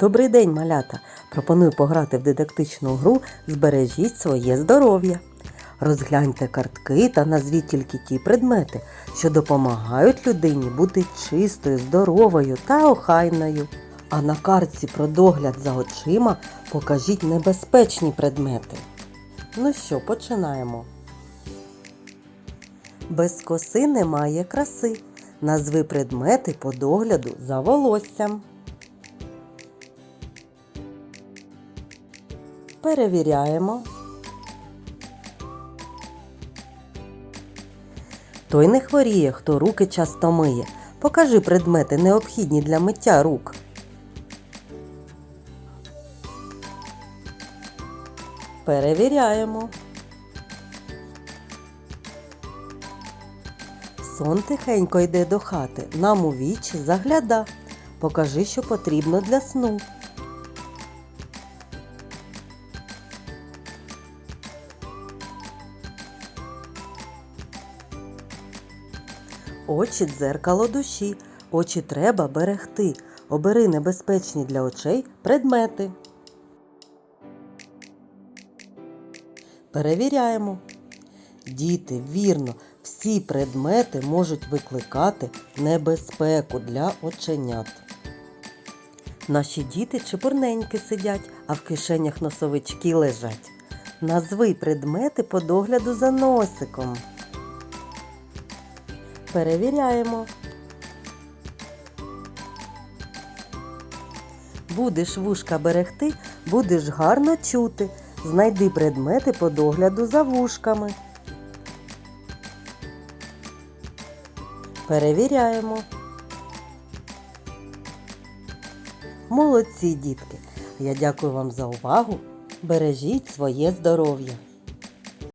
Добрий день, малята! Пропоную пограти в дидактичну гру Збережіть своє здоров'я. Розгляньте картки та назвіть тільки ті предмети, що допомагають людині бути чистою, здоровою та охайною. А на картці про догляд за очима покажіть небезпечні предмети. Ну що, починаємо. Без коси немає краси. Назви предмети по догляду за волоссям. Перевіряємо. Той не хворіє, хто руки часто миє. Покажи предмети, необхідні для миття рук. Перевіряємо. Сон тихенько йде до хати, нам у вічі загляда. Покажи, що потрібно для сну. Очі дзеркало душі. Очі треба берегти. Обери небезпечні для очей предмети. Перевіряємо. Діти, вірно, всі предмети можуть викликати небезпеку для оченят. Наші діти чепурненьки сидять, а в кишенях носовички лежать. Назви предмети по догляду за носиком. Перевіряємо. Будеш вушка берегти, будеш гарно чути. Знайди предмети по догляду за вушками. Перевіряємо. Молодці, дітки! Я дякую вам за увагу. Бережіть своє здоров'я.